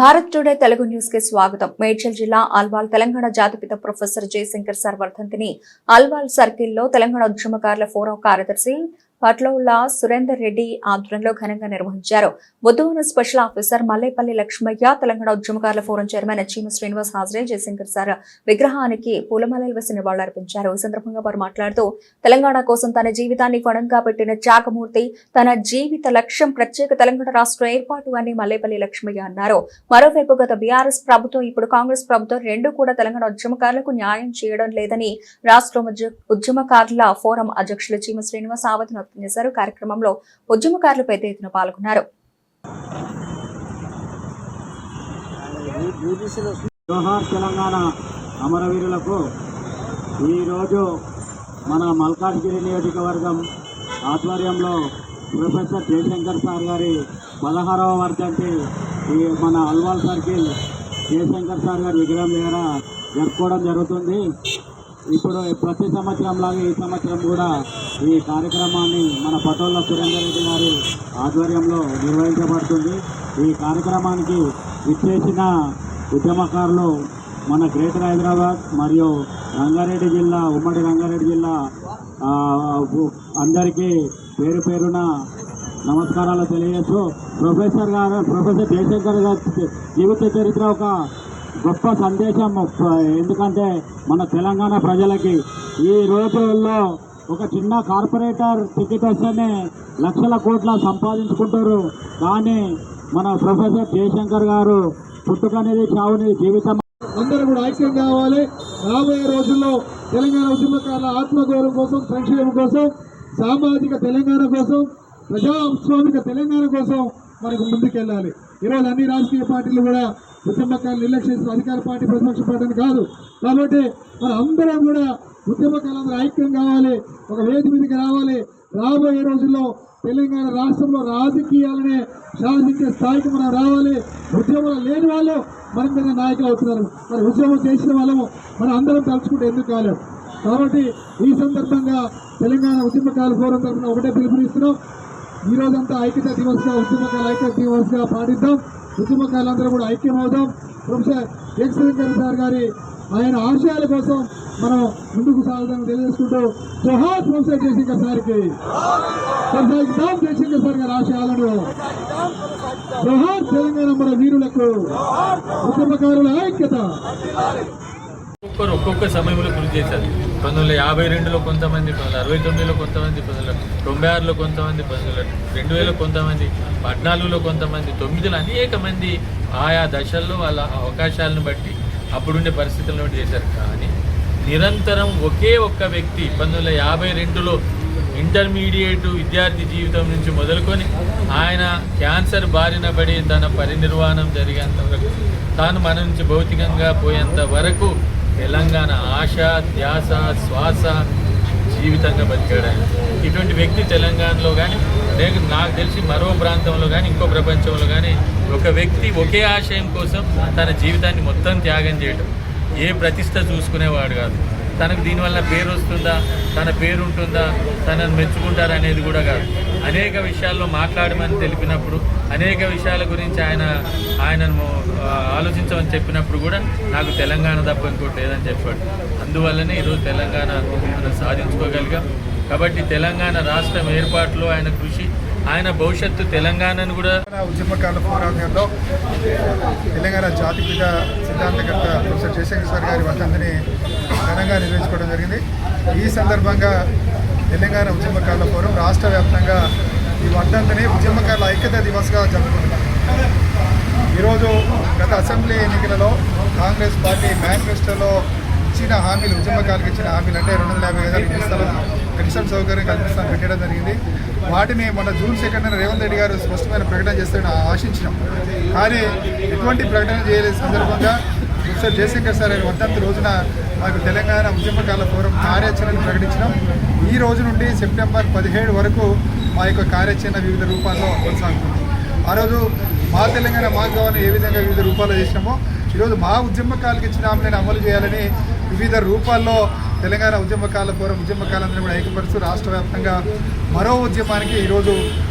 Bharat today Telugu న్యూస్కి స్వాగతం. మేడ్చల్ జిల్లా అల్వాల్ తెలంగాణ జాతిపిత ప్రొఫెసర్ జయశంకర్ సార్ వర్ధంతిని అల్వాల్ సర్కిల్లో తెలంగాణ ఉద్యమకారుల ఫోరం కార్యదర్శి పట్లౌల సురేందర్ రెడ్డి ఆధ్వర్యంలో ఘనంగా నిర్వహించారు. బుద్ధవన స్పెషల్ ఆఫీసర్ మల్లేపల్లి లక్ష్మయ్య తెలంగాణ ఉద్యమకారుల ఫోరం చైర్మన్ చీమ శ్రీనివాస్ హాజరై జయశంకర్ సార్ విగ్రహానికి పూలమాలలు వేసి నివాళులర్పించారు. ఈ సందర్భంగా వారు మాట్లాడుతూ తెలంగాణ కోసం తన జీవితాన్ని పణంగా పెట్టిన త్యాగమూర్తి తన జీవిత లక్ష్యం ప్రత్యేక తెలంగాణ రాష్ట్ర ఏర్పాటు అని మల్లేపల్లి లక్ష్మయ్య అన్నారు. మరోవైపు గత బీఆర్ఎస్ ప్రభుత్వం ఇప్పుడు కాంగ్రెస్ ప్రభుత్వం రెండు కూడా తెలంగాణ ఉద్యమకారులకు న్యాయం చేయడం లేదని రాష్ట్ర ఉద్యమకారుల ఫోరం అధ్యక్షులు చీమ శ్రీనివాస్ ఆవేదన వ్యక్తం చేశారు. కార్యక్రమంలో ఉద్యమకారులు పెద్ద ఎత్తున పాల్గొన్నారు. తెలంగాణ అమరవీరులకు ఈరోజు మన మల్కాజ్గిరి నియోజకవర్గం ఆధ్వర్యంలో ప్రొఫెసర్ జయశంకర్ సార్ గారి పదహారవ వర్ధంతి ఈ మన అల్వాల్ సర్కిల్ జయశంకర్ సార్ గారి విగ్రహం దగ్గర జరుపుకోవడం జరుగుతుంది. ఇప్పుడు ప్రతి సంవత్సరం లాగా ఈ సంవత్సరం కూడా ఈ కార్యక్రమాన్ని మన పటోళ్ళ సురేందర్ రెడ్డి గారి ఆధ్వర్యంలో నిర్వహించబడుతుంది. ఈ కార్యక్రమానికి విచ్చేసిన ఉద్యమకారులు మన గ్రేటర్ హైదరాబాద్ మరియు రంగారెడ్డి జిల్లా ఉమ్మడి రంగారెడ్డి జిల్లా అందరికీ పేరు పేరున నమస్కారాలు తెలియజేస్తూ ప్రొఫెసర్ గారు ప్రొఫెసర్ జయశంకర్ గారి జీవిత చరిత్ర ఒక గొప్ప సందేశం ఎందుకంటే మన తెలంగాణ ప్రజలకి ఈ రోజుల్లో ఒక చిన్న కార్పొరేటర్ టికెట్ వస్తేనే లక్షల కోట్ల సంపాదించుకుంటారు. కానీ మన ప్రొఫెసర్ జయశంకర్ గారు పుట్టుకనేది చావుని జీవితం. అందరూ కూడా ఐక్యం కావాలి. రాబోయే రోజుల్లో తెలంగాణ ఉద్యమకారుల ఆత్మగౌరవం కోసం సంక్షేమం కోసం సామాజిక తెలంగాణ కోసం ప్రజాస్వామిక తెలంగాణ కోసం మనకు ముందుకెళ్ళాలి. ఈరోజు అన్ని రాజకీయ పార్టీలు కూడా ఉద్యమకాలను నిర్లక్ష్యం చేసిన అధికార పార్టీ ప్రతిపక్ష పార్టీ అని కాదు. కాబట్టి మన అందరం కూడా ఉద్యమకాలందరూ ఐక్యం కావాలి ఒక వేది మీదకి రావాలి. రాబోయే రోజుల్లో తెలంగాణ రాష్ట్రంలో రాజకీయాలనే శాసించే స్థాయికి మనం రావాలి. ఉద్యమంలో లేని వాళ్ళు మన మీద నాయకులు అవుతున్నారు. మరి ఉద్యమం చేసిన వాళ్ళము మనం అందరం తలుచుకుంటే ఎందుకు కాలేం? కాబట్టి ఈ సందర్భంగా తెలంగాణ ఉద్యమకాల ఫోరం తరఫున ఒకటే పిలుపునిస్తున్నాం. ఈ రోజంతా ఐక్యత దివస్గా ఉద్యమకాల ఐక్యత దివస్గా పాటిద్దాం. ఉద్యమకాలందరూ కూడా ఐక్యం అవుదాం ప్రొఫెసర్ జగశంకర్ సార్ గారి ఆయన ఆశయాల కోసం మనం ముందుకు సాగుదాం తెలియజేసుకుంటూ జోహార్ ప్రొఫెసర్ జయశంకర్ సార్కి. కొనసాగిద్దాం జయశంకర్ సార్ గారి ఆశయాలను. జోహార్ తెలంగాణ మన వీరులకు. ఉద్యమకారుల ఐక్యత. ఒక్కొక్కరు ఒక్కొక్క సమయంలో కృషి చేశారు. పంతొమ్మిది వందల యాభై రెండులో కొంతమంది పంతొమ్మిది వందల అరవై తొమ్మిదిలో కొంతమంది పంతొమ్మిది వందల తొంభై ఆరులో కొంతమంది పంతొమ్మిది వందల రెండు వేల కొంతమంది పద్నాలుగులో కొంతమంది తొమ్మిదిలో అనేక మంది ఆయా దశల్లో వాళ్ళ అవకాశాలను బట్టి అప్పుడుండే పరిస్థితులను బట్టి చేశారు. కానీ నిరంతరం ఒకే ఒక్క వ్యక్తి పంతొమ్మిది వందల యాభై రెండులో ఇంటర్మీడియట్ విద్యార్థి జీవితం నుంచి మొదలుకొని ఆయన క్యాన్సర్ బారిన పడి తన పరినిర్వాణం జరిగేంత వరకు తాను మన నుంచి భౌతికంగా పోయేంత వరకు తెలంగాణ ఆశ ధ్యాస శ్వాస జీవితంగా బతికాడు ఇటువంటి వ్యక్తి తెలంగాణలో కానీ లేక నాకు తెలిసి మరో ప్రాంతంలో కానీ ఇంకో ప్రపంచంలో కానీ ఒక వ్యక్తి ఒకే ఆశయం కోసం తన జీవితాన్ని మొత్తం త్యాగం చేయడం ఏ ప్రతిష్ట చూసుకునేవాడు కాదు. తనకు దీనివల్ల పేరు వస్తుందా? తన పేరు ఉంటుందా? తనను మెచ్చుకుంటారా అనేది కూడా కాదు. అనేక విషయాల్లో మాట్లాడమని తెలిపినప్పుడు అనేక విషయాల గురించి ఆయన ఆయనను ఆలోచించమని చెప్పినప్పుడు కూడా నాకు తెలంగాణ తప్ప ఇంకోటి లేదని చెప్పాడు. అందువల్లనే ఈరోజు తెలంగాణ మనం సాధించుకోగలిగాం. కాబట్టి తెలంగాణ రాష్ట్రం ఏర్పాటులో ఆయన కృషి ఆయన భవిష్యత్తు తెలంగాణను కూడా తెలంగాణ ఉద్యమకారుల పోరాటంలో తెలంగాణ జాతిపిత సిద్ధాంతకర్త ప్రొఫెసర్ జయశంకర్ సార్ గారి వర్ధంతిని ఘనంగా నిర్వహించుకోవడం జరిగింది. ఈ సందర్భంగా తెలంగాణ ఉద్యమకారుల ఫోరం రాష్ట్ర వ్యాప్తంగా ఈ వర్ధంతిని ఉద్యమకారుల ఐక్యత దివస్గా జరుపుకుంటున్నారు ఈరోజు గత అసెంబ్లీ ఎన్నికలలో కాంగ్రెస్ పార్టీ మేనిఫెస్టోలో ఇచ్చిన హామీలు ఉద్యమకాలకు ఇచ్చిన హామీలు అంటే రెండు వందల యాభై ఐదు ఇస్తాం పెన్షన్ సౌకర్యం కల్పిస్తాం పెట్టడం జరిగింది. వాటిని మన జూన్ సెకండ్ రేవంత్ రెడ్డి గారు స్పష్టమైన ప్రకటన చేస్తారని ఆశించినాం. కానీ ఎటువంటి ప్రకటన చేయలేని సందర్భంగా ప్రొఫెసర్ జయశంకర్ సార్ వర్ధంతి రోజున మాకు తెలంగాణ ఉద్యమకాల ఫోరం కార్యాచరణను ప్రకటించినాం. ఈ రోజు నుండి సెప్టెంబర్ పదిహేడు వరకు మా యొక్క కార్యాచరణ వివిధ రూపాల్లో కొనసాగుతుంది. ఆ రోజు మా తెలంగాణ మా కావాలని ఏ విధంగా వివిధ రూపాల్లో చేసినామో ఈరోజు మా ఉద్యమకాలకు ఇచ్చిన హామీలను అమలు చేయాలని వివిధ రూపాల్లో తెలంగాణ ఉద్యమకాల కోరం ఉద్యమకాలందరూ కూడా ఐక్యపరుస్తూ రాష్ట్ర వ్యాప్తంగా మరో ఉద్యమానికి ఈరోజు